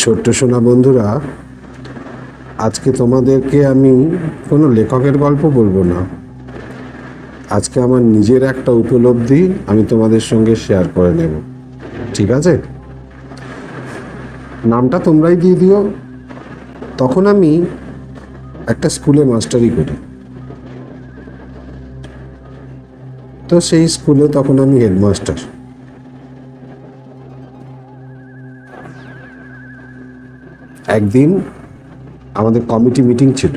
ছোট্ট সোনা বন্ধুরা, আজকে তোমাদেরকে আমি কোনো লেখকের গল্প বলব না। আজকে আমার নিজের একটা উপলব্ধি আমি তোমাদের সঙ্গে শেয়ার করে নেব। ঠিক আছে? নামটা তোমরাই দিয়ে দিও। তখন আমি একটা স্কুলে মাস্টারি করি। তো সেই স্কুলে তখন আমি হেডমাস্টার। একদিন আমাদের কমিটি মিটিং ছিল।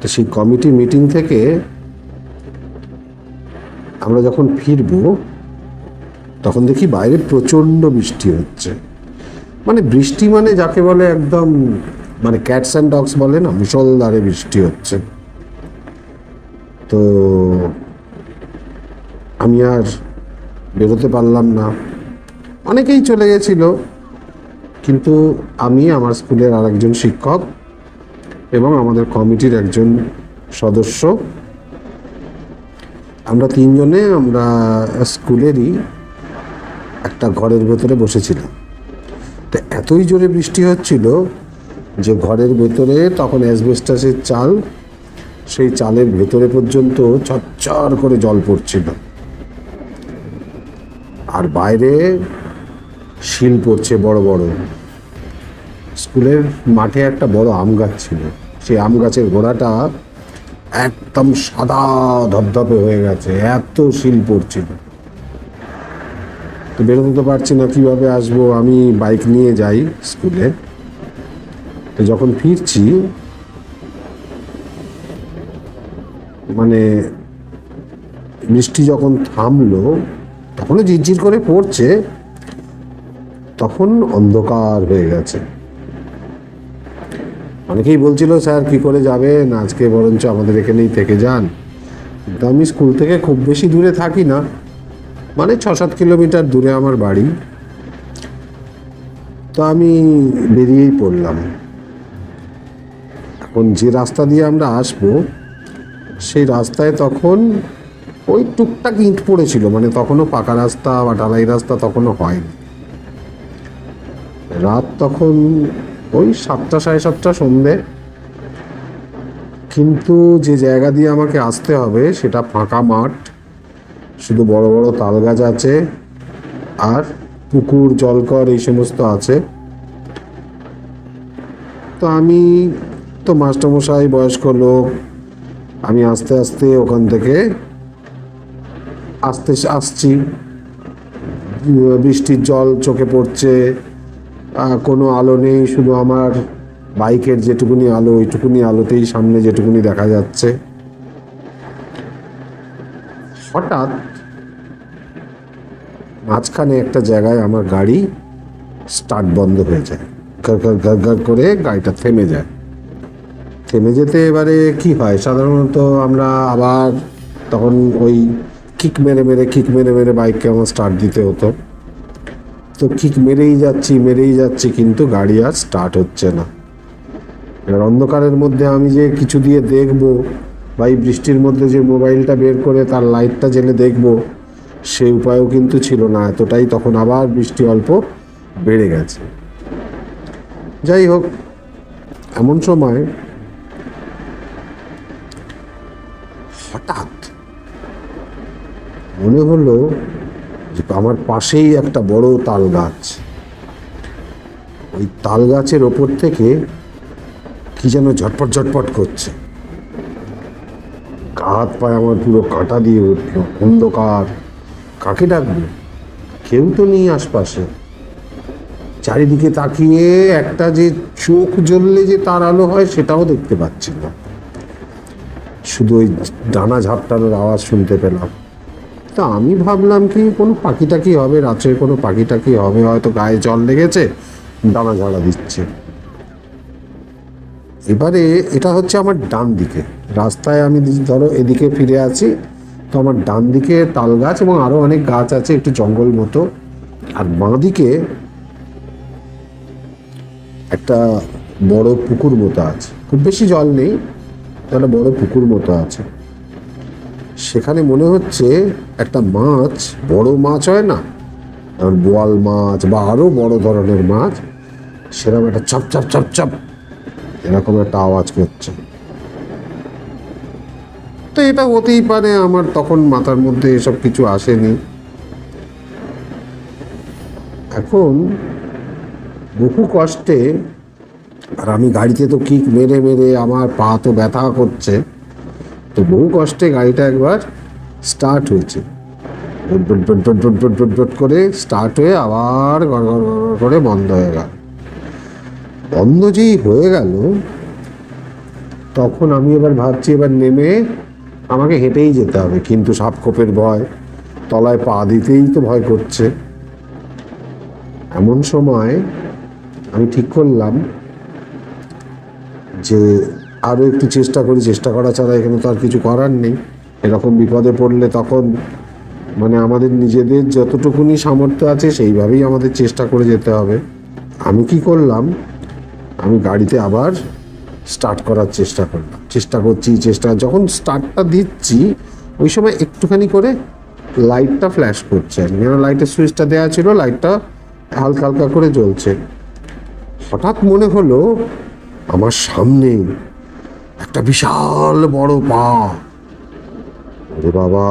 তো সেই কমিটি মিটিং থেকে আমরা যখন ফিরব, তখন দেখি বাইরে প্রচণ্ড বৃষ্টি হচ্ছে। মানে বৃষ্টি মানে যাকে বলে একদম মানে ক্যাটস অ্যান্ড ডগস বলে না মুসলধারে বৃষ্টি হচ্ছে। তো আমি আর বেরোতে পারলাম না। অনেকেই চলে গেছিল। কিন্তু আমি আমার স্কুলের আরেকজন শিক্ষক এবং আমাদের কমিটির একজন সদস্য। আমরা তিনজনে আমরা স্কুলেরই একটা ঘরের ভেতরে বসেছিলাম। তো এতই জোরে বৃষ্টি হচ্ছিল যে ঘরের ভেতরে তখন অ্যাসবেস্টাসের চাল, সেই চালের ভেতরে পর্যন্ত চচ্চর করে জল পড়ছিল। আর বাইরে শিল পড়ছে বড় বড়। স্কুলের মাঠে একটা বড় আম গাছ ছিল। সেই আম গাছের গোড়াটা একদম সাদা ধপধপে হয়ে গেছে, এত শিল পড়ছিল। তো বেরোতে পারছি না, কীভাবে আসব? আমি বাইক নিয়ে যাই স্কুলে। তো যখন ফিরছি মানে বৃষ্টি যখন থামলো, তখনও ঝিরঝির করে পড়ছে, তখন অন্ধকার হয়ে গেছে। অনেকেই বলছিল, স্যার, কি করে যাবেন? আজকে বরঞ্চ আমাদের এখানেই থেকে যান। কিন্তু আমি স্কুল থেকে খুব বেশি দূরে থাকি না। মানে ছ সাত কিলোমিটার দূরে আমার বাড়ি। তো আমি বেরিয়েই পড়লাম। এখন যে রাস্তা দিয়ে আমরা আসব, সেই রাস্তায় তখন ওই টুকটাক ইট পড়েছিল। মানে তখনও পাকা রাস্তা বা ঢালাই রাস্তা তখনও হয়নি। রাত তখন ওই সাতটা সাড়ে সাতটা সন্ধে। কিন্তু যে জায়গা দিয়ে আমাকে আসতে হবে সেটা ফাঁকা মাঠ। শুধু বড় বড় তাল গাছ আছে আর পুকুর, জলকর এই সমস্ত আছে। তো আমি, তো মাস্টারমশাই, বয়স্ক লোক, আমি আস্তে আস্তে ওখান থেকে আস্তে, আসছি। বৃষ্টির জল চোখে পড়ছে। কোনো আলো নেই, শুধু আমার বাইকের যেটুকুনি আলো, ওইটুকুনি আলোতেই সামনে যেটুকুনি দেখা যাচ্ছে। হঠাৎ মাঝখানে একটা জায়গায় আমার গাড়ি স্টার্ট বন্ধ হয়ে যায়। ঘর ঘর ঘর ঘর করে গাড়িটা থেমে যায়। থেমে যেতে এবারে কি হয়? সাধারণত আমরা আবার তখন ওই কিক মেরে মেরে, কিক মেরে মেরে বাইককে আমার স্টার্ট দিতে হতো। তো কিক মেরেই যাচ্ছি মেরেই যাচ্ছি, কিন্তু গাড়ি আর স্টার্ট হচ্ছে না। এবার অন্ধকারের মধ্যে আমি যে কিছু দিয়ে দেখব বা এই বৃষ্টির মধ্যে যে মোবাইলটা বের করে তার লাইটটা জেলে দেখব সেই উপায়ও কিন্তু ছিল না। এতটাই তখন আবার বৃষ্টি অল্প বেড়ে গেছে। যাই হোক, এমন সময় হঠাৎ মনে হলো যে আমার পাশেই একটা বড় তাল গাছ। ওই তাল গাছের ওপর থেকে কি যেন ঝটপট ঝটপট করছে। হাত পায়ে আমার পুরো কাঁটা দিয়ে উঠল, অন্ধকার। কাকে ডাকবে? কেউ তো নেই আশপাশে। চারিদিকে তাকিয়ে একটা যে চোখ জ্বললে যে তার আলো হয় সেটাও দেখতে পাচ্ছি না। শুধু ওই ডানা ঝাপটানোর আওয়াজ শুনতে পেলাম। তা আমি ভাবলাম কি, কোনো পাখি টাকি হবে? রাত্রে কোনো পাখি টাকি হবে? হয়তো গায়ে জল লেগেছে ডানা ঝাড়া দিচ্ছে। এবারে এটা হচ্ছে আমার ডান দিকে। রাস্তায় আমি ধরো এদিকে ফিরে আছি, তো আমার ডান দিকে তাল গাছ এবং আরও অনেক গাছ আছে, একটু জঙ্গল মতো। আর বাঁ দিকে একটা বড় পুকুর মতো আছে। খুব বেশি জল নেই একটা বড় পুকুর মতো আছে। সেখানে মনে হচ্ছে একটা মাছ, বড় মাছ হয় না? যেমন বোয়াল মাছ বা আরও বড় ধরনের মাছ, সেরকম একটা চাপ চাপ চাপ চাপ, এরকম একটা আওয়াজ করছে। তো এটা হতেই পারে আমার তখন মাথার মধ্যে এসব কিছু আসেনি। এখন বহু কষ্টে, আর আমি গাড়িতে তো কিক মেরে মেরে আমার পা তো ব্যথা করছে। তো বহু কষ্টে গাড়িটা একবার স্টার্ট হয়েছে। করে স্টার্ট হয়ে আবার করে বন্ধ হয়ে গেল। বন্ধ যেই হয়ে গেল, তখন আমি এবার ভাবছি এবার নেমে আমাকে হেঁটেই যেতে হবে, কিন্তু সাপখোপের ভয়, তলায় পা দিতেই তো ভয় করছে। এমন সময় আমি ঠিক করলাম যে আরও একটু চেষ্টা করি, চেষ্টা করা ছাড়া এখানে তো আর কিছু করার নেই। এরকম বিপদে পড়লে তখন মানে আমাদের নিজেদের যতটুকুনি সামর্থ্য আছে সেইভাবেই আমাদের চেষ্টা করে যেতে হবে। আমি কি করলাম? আমি গাড়িতে আবার স্টার্ট করার চেষ্টা করলাম। চেষ্টা করছি, চেষ্টা যখন স্টার্টটা দিচ্ছি, ওই সময় একটুখানি করে লাইটটা ফ্ল্যাশ করছে। কেন লাইটের সুইচটা দেওয়া ছিল? লাইটটা হালকা হালকা করে জ্বলছে। হঠাৎ মনে হলো, আমার সামনে একটা বিশাল বড় পা। ওরে বাবা,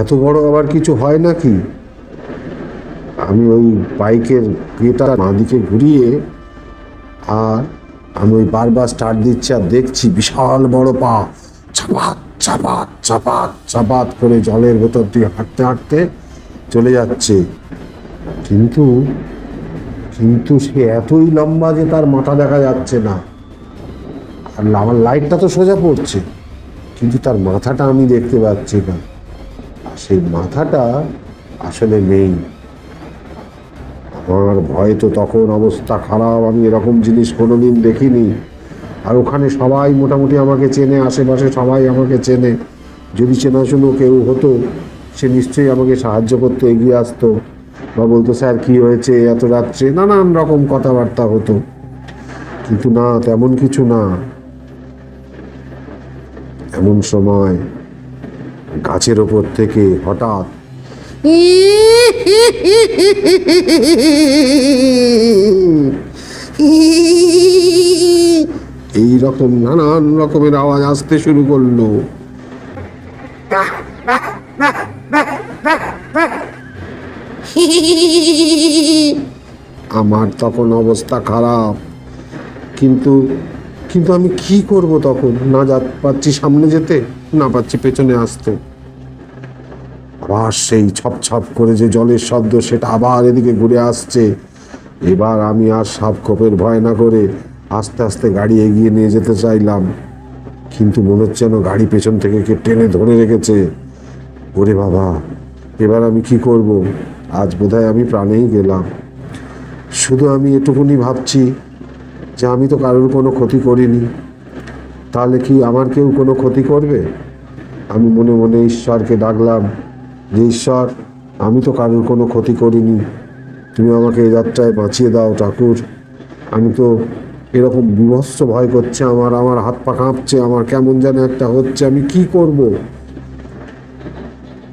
এত বড় আবার কিছু হয় নাকি? আমি ওই বাইকের গেটা দিকে ঘুরিয়ে আর আমি ওই বারবার স্টার্ট দিচ্ছি আর দেখছি বিশাল বড় পা। চাপাত চাপাত চাপাত চাপাত করে জলের ভেতর দিয়ে হাঁটতে হাঁটতে চলে যাচ্ছে। কিন্তু কিন্তু সে এতই লম্বা যে তার মাথা দেখা যাচ্ছে না। আর আমার লাইটটা তো সোজা পড়ছে, কিন্তু তার মাথাটা আমি দেখতে পাচ্ছি না। আর সেই মাথাটা আসলে নেই। আমার ভয় তো তখন অবস্থা খারাপ, আমি এরকম জিনিস কোনোদিন দেখিনি। আর ওখানে সবাই মোটামুটি আমাকে চেনে, আশেপাশে সবাই আমাকে চেনে। যদি চেনাশুনো কেউ হতো, সে নিশ্চয়ই আমাকে সাহায্য করতে এগিয়ে আসতো বা বলতো, স্যার, কি হয়েছে? এত রাত্রে নানান রকম কথাবার্তা হতো। কিন্তু না, তেমন কিছু না। এমন সময় গাছের ওপর থেকে হঠাৎ এই রকম নানান রকমের আওয়াজ আসতে শুরু করল। আমার তখন অবস্থা খারাপ, কিন্তু কিন্তু আমি কি করব তখন? না যা পাচ্ছি সামনে যেতে, না পাচ্ছি পেছনে আসতে। আবার সেই ছপ ছপ করে যে জলের শব্দ, সেটা আবার এদিকে ঘুরে আসছে। এবার আমি আর সাপ খোপের ভয় না করে আস্তে আস্তে গাড়ি এগিয়ে নিয়ে যেতে চাইলাম। কিন্তু মনে হচ্ছে যেন গাড়ি পেছন থেকে কে টেনে ধরে রেখেছে। ওরে বাবা, এবার আমি কি করব? আজ বোধহয় আমি প্রাণেই গেলাম। শুধু আমি এটুকুনি ভাবছি যে আমি তো কারোর কোনো ক্ষতি করিনি, তাহলে কি আমার কেউ কোনো ক্ষতি করবে? আমি মনে মনে ঈশ্বরকে ডাকলাম যে, ঈশ্বর, আমি তো কারোর কোনো ক্ষতি করিনি। তুমি আমাকে এই যাত্রায় বাঁচিয়ে দাও ঠাকুর। আমি তো এরকম বিভৎস ভয় করছে, আমার আমার হাত পা কাঁপছে, আমার কেমন যেন একটা হচ্ছে, আমি কি করব?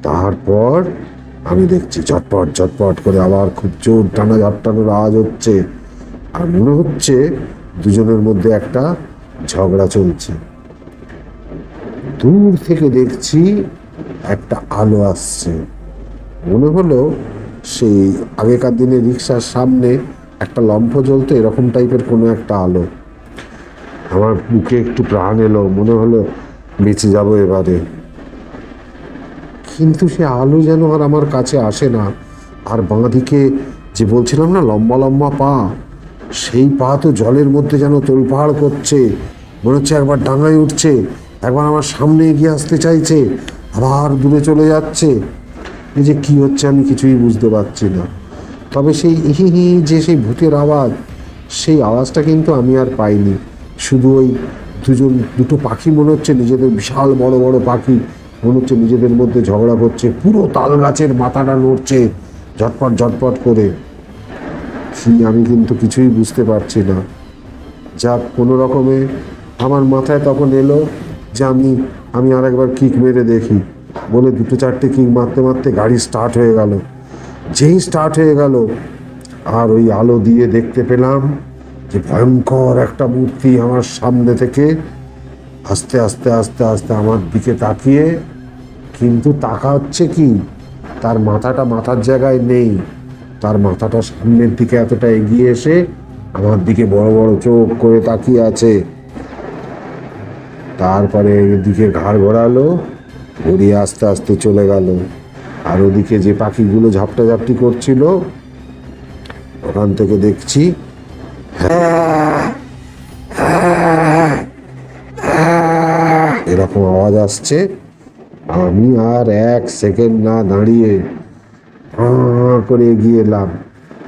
তারপর আমি দেখছি ঝটপট ঝটপট করে আবার খুব জোর টানা ঝাপটানোর আওয়াজ হচ্ছে। আর মনে হচ্ছে, দুজনের মধ্যে একটা ঝগড়া চলছে। দূর থেকে দেখছি একটা আলো আসছে। মনে হলো সেই আগেকার দিনে রিক্সার সামনে একটা লম্ফ জ্বলতো, এরকম টাইপের কোনো একটা আলো। আমার বুকে একটু প্রাণ এলো, মনে হলো বেঁচে যাব এবারে। কিন্তু সে আলো যেন আর আমার কাছে আসে না। আর বাঁদিকে যে বলছিলাম না, লম্বা লম্বা পা সেই পা তো জলের মধ্যে যেন তোলপাহাড় করছে। মনে হচ্ছে একবার ডাঙায় উঠছে, একবার আমার সামনে এগিয়ে আসতে চাইছে, আবার দূরে চলে যাচ্ছে। এই যে কি হচ্ছে আমি কিছুই বুঝতে পারছি না। তবে সেই হি যে সেই ভূতের আওয়াজ, সেই আওয়াজটা কিন্তু আমি আর পাইনি। শুধু ওই দুজন, দুটো পাখি মনে হচ্ছে নিজেদের বিশাল বড় বড় পাখি, মনে হচ্ছে নিজেদের মধ্যে ঝগড়া করছে। পুরো তাল গাছের মাথাটা নড়ছে ঝটপট ঝটপট করে। আমি কিন্তু কিছুই বুঝতে পারছি না। যাক কোনো রকমে আমার মাথায় তখন এলো যে আমি আমি আর একবার কিক মেরে দেখি। বলে দুটো চারটে কিক মারতে মারতে গাড়ি স্টার্ট হয়ে গেল। যেই স্টার্ট হয়ে গেল, আর ওই আলো দিয়ে দেখতে পেলাম যে ভয়ঙ্কর একটা মূর্তি আমার সামনে থেকে আস্তে আস্তে আস্তে আস্তে আমার দিকে তাকিয়ে, কিন্তু তাকা হচ্ছে কি? তার মাথাটা মাথার জায়গায় নেই। তার মাথাটা সামনের দিকে এতটা এগিয়ে এসে আমার দিকে বড় বড় চোখ করে তাকিয়ে আছে। তারপরে এদিকে ঘাড় ঘোরালো, ঘুরিয়ে আস্তে আস্তে চলে গেল। আর ওদিকে যে পাখিগুলো ঝাপটা ঝাপটি করছিল, ওখান থেকে দেখছি, এরকম আওয়াজ আসছে, আমি আর এক সেকেন্ড না দাঁড়িয়ে করে এগিয়ে এলাম।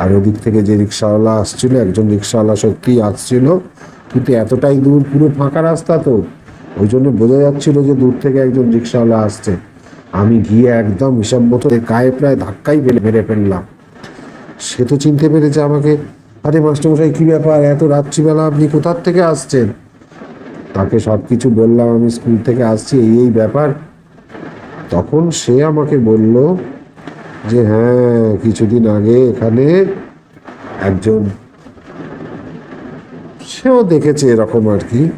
আর ওদিক থেকে যে রিক্সাওয়ালা আসছিল, একজন রিক্সাওয়ালা সত্যিই আসছিল, কিন্তু এতটাই দূর, পুরো ফাঁকা রাস্তা তো। ওই জন্য বোঝা যাচ্ছিল যে দূর থেকে একজন রিক্সাওয়ালা আসছে। আমি গিয়ে একদম হিসাব মতো গায়ে প্রায় ধাক্কাই মেরে ফেললাম। সে তো চিনতে পেরেছে আমাকে, আরে মাস্টারমশাই, কী ব্যাপার? এত রাত্রিবেলা আপনি কোথার থেকে আসছেন? তাকে সব কিছু বললাম, আমি স্কুল থেকে আসছি, এই এই ব্যাপার। তখন সে আমাকে বলল যে হ্যাঁ কিছুদিন আগে এখানে একজন, সেও দেখেছে এরকম আর কি।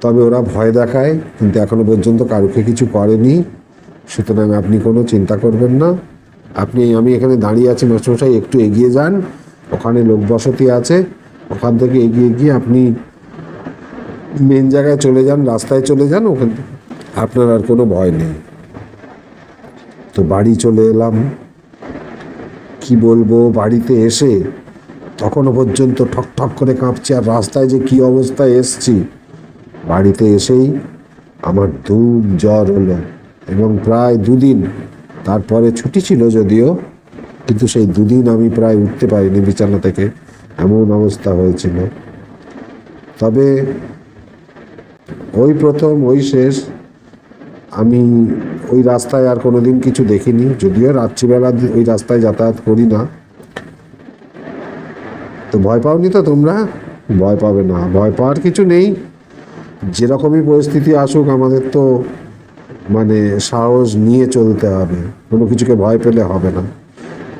তবে ওরা ভয় দেখায়, কিন্তু এখনও পর্যন্ত কারুকে কিছু করেনি। সুতরাং আপনি কোনো চিন্তা করবেন না। আপনি, আমি এখানে দাঁড়িয়ে আছি, মাস্টারমশাই, একটু এগিয়ে যান। ওখানে লোক বসতি আছে, ওখান থেকে এগিয়ে গিয়ে আপনি মেন জায়গায় চলে যান, রাস্তায় চলে যান, ওখান থেকে। আপনার আর কোনো ভয় নেই। তো বাড়ি চলে এলাম। কি বলব, বাড়িতে এসে তখনও পর্যন্ত ঠক ঠক করে কাঁপছে আর রাস্তায় যে কি অবস্থায় এসছি, বাড়িতে এসেই আমার ধূম জ্বর হলো এবং প্রায় দুদিন তারপরে ছুটি ছিল যদিও, কিন্তু সেই দুদিন আমি প্রায় উঠতে পারিনি বিছানা থেকে, এমন অবস্থা হয়েছিল। তবে ওই প্রথম, ওই শেষ আমি ওই রাস্তায় আর কোনোদিন কিছু দেখিনি, যদিও রাত্রিবেলা ওই রাস্তায় যাতায়াত করি না। তো ভয় পাওনি তো তোমরা? ভয় পাবে না, ভয় পাওয়ার কিছু নেই। যেরকমই পরিস্থিতি আসুক, আমাদের তো মানে সাহস নিয়ে চলতে হবে, কোনো কিছুকে ভয় পেলে হবে না।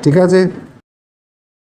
ঠিক আছে?